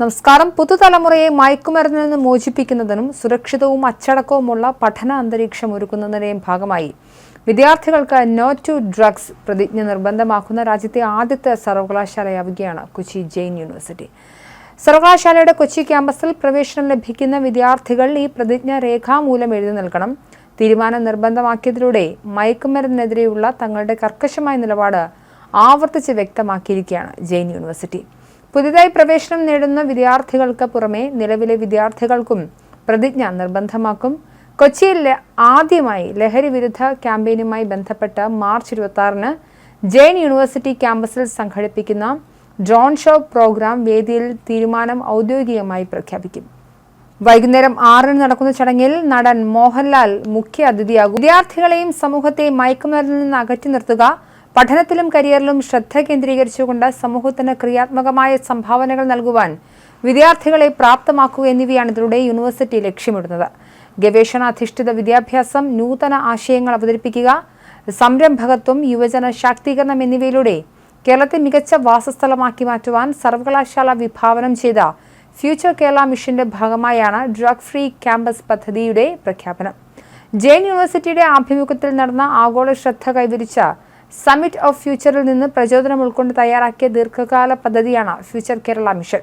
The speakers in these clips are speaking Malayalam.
നമസ്കാരം. പുതുതലമുറയെ മയക്കുമരുന്നിൽ നിന്ന് മോചിപ്പിക്കുന്നതിനും സുരക്ഷിതവും അച്ചടക്കവുമുള്ള പഠന അന്തരീക്ഷം ഒരുക്കുന്നതിന്റെയും ഭാഗമായി. വിദ്യാർത്ഥികൾക്ക് നോ ടു ഡ്രഗ്സ് പ്രതിജ്ഞ നിർബന്ധമാക്കുന്ന രാജ്യത്തെ ആദ്യത്തെ സർവകലാശാലയാവുകയാണ് കൊച്ചി ജെയിൻ യൂണിവേഴ്സിറ്റി. സർവകലാശാലയുടെ കൊച്ചി ക്യാമ്പസിൽ പ്രവേശനം ലഭിക്കുന്ന വിദ്യാർത്ഥികൾ ഈ പ്രതിജ്ഞ രേഖാമൂലം എഴുതി നൽകണം. തീരുമാനം നിർബന്ധമാക്കിയതിലൂടെ മയക്കുമരുന്നിനെതിരെയുള്ള തങ്ങളുടെ കർക്കശമായ നിലപാട് ആവർത്തിച്ച് വ്യക്തമാക്കിയിരിക്കുകയാണ് ജെയിൻ യൂണിവേഴ്സിറ്റി. പുതിയതായി പ്രവേശനം നേടുന്ന വിദ്യാർത്ഥികൾക്ക് പുറമെ നിലവിലെ വിദ്യാർത്ഥികൾക്കും പ്രതിജ്ഞ നിർബന്ധമാക്കും. കൊച്ചിയിൽ ആദ്യമായി ലഹരി വിരുദ്ധ ക്യാമ്പയിനുമായി ബന്ധപ്പെട്ട് മാർച്ച് ഇരുപത്തി ആറിന് ജെയിൻ യൂണിവേഴ്സിറ്റി ക്യാമ്പസിൽ സംഘടിപ്പിക്കുന്ന ഡ്രോൺ ഷോ പ്രോഗ്രാം വേദിയിൽ തീരുമാനം ഔദ്യോഗികമായി പ്രഖ്യാപിക്കും. വൈകുന്നേരം ആറിന് നടക്കുന്ന ചടങ്ങിൽ നടൻ മോഹൻലാൽ മുഖ്യ അതിഥിയാകും. വിദ്യാർത്ഥികളെയും സമൂഹത്തെയും മയക്കുമരുന്നിൽ നിന്ന് അകറ്റി നിർത്തുക പഠനത്തിലും കരിയറിലും ശ്രദ്ധ കേന്ദ്രീകരിച്ചുകൊണ്ട് സമൂഹത്തിന് ക്രിയാത്മകമായ സംഭാവനകൾ നൽകുവാൻ വിദ്യാർത്ഥികളെ പ്രാപ്തമാക്കുക എന്നിവയാണ് ഇതിലൂടെ യൂണിവേഴ്സിറ്റി ലക്ഷ്യമിടുന്നത്. ഗവേഷണാധിഷ്ഠിത വിദ്യാഭ്യാസം നൂതന ആശയങ്ങൾ അവതരിപ്പിക്കുക സംരംഭകത്വം യുവജന ശാക്തീകരണം എന്നിവയിലൂടെ കേരളത്തെ മികച്ച വാസസ്ഥലമാക്കി മാറ്റുവാൻ സർവകലാശാല വിഭാവനം ചെയ്ത ഫ്യൂച്ചർ കേരള മിഷന്റെ ഭാഗമായാണ് ഡ്രഗ് ഫ്രീ ക്യാമ്പസ് പദ്ധതിയുടെ പ്രഖ്യാപനം. ജെയിൻ യൂണിവേഴ്സിറ്റിയുടെ ആഭിമുഖ്യത്തിൽ നടന്ന ആഗോള ശ്രദ്ധ കൈവരിച്ച സമ്മിറ്റ് ഓഫ് ഫ്യൂച്ചറിൽ നിന്ന് പ്രചോദനം ഉൾക്കൊണ്ട് തയ്യാറാക്കിയ ദീർഘകാല പദ്ധതിയാണ് ഫ്യൂച്ചർ കേരള മിഷൻ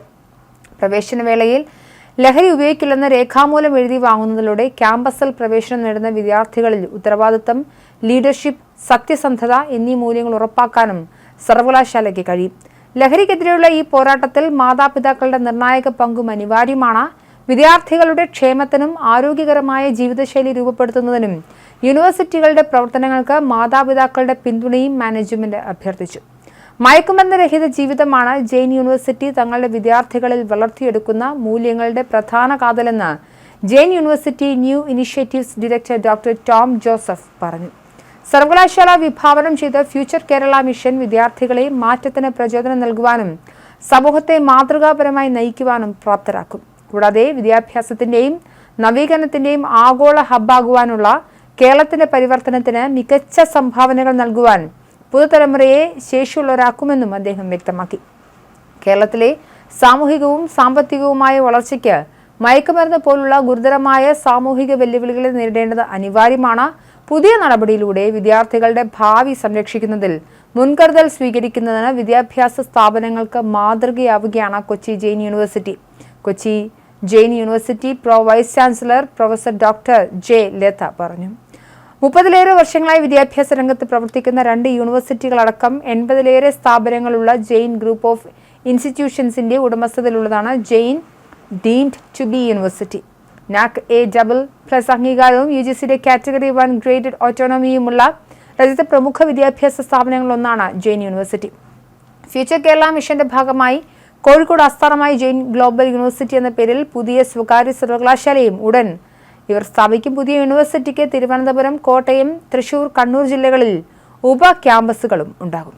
പ്രവേശന വേളയിൽ ലഹരി ഉപയോഗിക്കില്ലെന്ന് രേഖാമൂലം എഴുതി വാങ്ങുന്നതിലൂടെ ക്യാമ്പസിൽ പ്രവേശനം നേടുന്ന വിദ്യാർത്ഥികളിൽ ഉത്തരവാദിത്തം ലീഡർഷിപ്പ് സത്യസന്ധത എന്നീ മൂല്യങ്ങൾ ഉറപ്പാക്കാനും സർവകലാശാലയ്ക്ക് കഴിയും. ലഹരിക്കെതിരെയുള്ള ഈ പോരാട്ടത്തിൽ മാതാപിതാക്കളുടെ നിർണായക പങ്കും അനിവാര്യമാണ്. വിദ്യാർത്ഥികളുടെ ക്ഷേമത്തിനും ആരോഗ്യകരമായ ജീവിതശൈലി രൂപപ്പെടുത്തുന്നതിനും യൂണിവേഴ്സിറ്റികളുടെ പ്രവർത്തനങ്ങൾക്ക് മാതാപിതാക്കളുടെ പിന്തുണയും മാനേജ്മെന്റ് അഭ്യർത്ഥിച്ചു. മയക്കുമരുന്ന് രഹിത ജീവിതമാണ് ജെയിൻ യൂണിവേഴ്സിറ്റി തങ്ങളുടെ വിദ്യാർത്ഥികളിൽ വളർത്തിയെടുക്കുന്ന മൂല്യങ്ങളുടെ പ്രധാന കാതലെന്ന് Jain university new initiatives director doctor Tom Joseph പറഞ്ഞു. സർവകലാശാല വിഭാവനം ചെയ്ത ഫ്യൂച്ചർ കേരള മിഷൻ വിദ്യാർത്ഥികളെ മാറ്റത്തിന് പ്രചോദനം നൽകുവാനും സമൂഹത്തെ മാതൃകാപരമായി നയിക്കുവാനും പ്രാപ്തരാക്കും. കൂടാതെ വിദ്യാഭ്യാസത്തിന്റെയും നവീകരണത്തിന്റെയും ആഗോള ഹബ്ബാകുവാനുള്ള കേരളത്തിന്റെ പരിവർത്തനത്തിന് മികച്ച സംഭാവനകൾ നൽകുവാൻ പുതുതലമുറയെ ശേഷിയുള്ളവരാക്കുമെന്നും അദ്ദേഹം വ്യക്തമാക്കി. കേരളത്തിലെ സാമൂഹികവും സാമ്പത്തികവുമായ വളർച്ചയ്ക്ക് മയക്കുമരുന്ന് പോലുള്ള ഗുരുതരമായ സാമൂഹിക വെല്ലുവിളികളെ നേരിടേണ്ടത് അനിവാര്യമാണ്. പുതിയ നടപടിയിലൂടെ വിദ്യാർത്ഥികളുടെ ഭാവി സംരക്ഷിക്കുന്നതിൽ മുൻകരുതൽ സ്വീകരിക്കുന്നതിന് വിദ്യാഭ്യാസ സ്ഥാപനങ്ങൾക്ക് മാതൃകയാവുകയാണ് Kochi Jain university. Kochi Jain university pro vice chancellor professor doctor J Latha പറഞ്ഞു. മുപ്പതിലേറെ വർഷങ്ങളായി വിദ്യാഭ്യാസ രംഗത്ത് പ്രവർത്തിക്കുന്ന രണ്ട് യൂണിവേഴ്സിറ്റികളടക്കം എൺപതിലേറെ സ്ഥാപനങ്ങളുള്ള ജെയിൻ ഗ്രൂപ്പ് ഓഫ് ഇൻസ്റ്റിറ്റ്യൂഷൻസിന്റെ ഉടമസ്ഥതയിലുള്ളതാണ് Jain deemed to be university. NAAC A double plus അംഗീകാരവും യു ജി സിയുടെ കാറ്റഗറി വൺ ഗ്രേഡഡ് ഓട്ടോണമിയുമുള്ള രാജ്യത്തെ പ്രമുഖ വിദ്യാഭ്യാസ സ്ഥാപനങ്ങളൊന്നാണ് ജെയിൻ യൂണിവേഴ്സിറ്റി. ഫ്യൂച്ചർ കേരള മിഷന്റെ ഭാഗമായി കോഴിക്കോട് ആസ്ഥാനമായി ജെയിൻ ഗ്ലോബൽ യൂണിവേഴ്സിറ്റി എന്ന പേരിൽ പുതിയ സ്വകാര്യ സർവകലാശാലയും ഉടൻ ഇവർ സ്ഥാപിക്കും പുതിയ യൂണിവേഴ്സിറ്റിക്ക് തിരുവനന്തപുരം കോട്ടയം തൃശൂർ കണ്ണൂർ ജില്ലകളിൽ ഉപ ക്യാമ്പസുകളും ഉണ്ടാകും.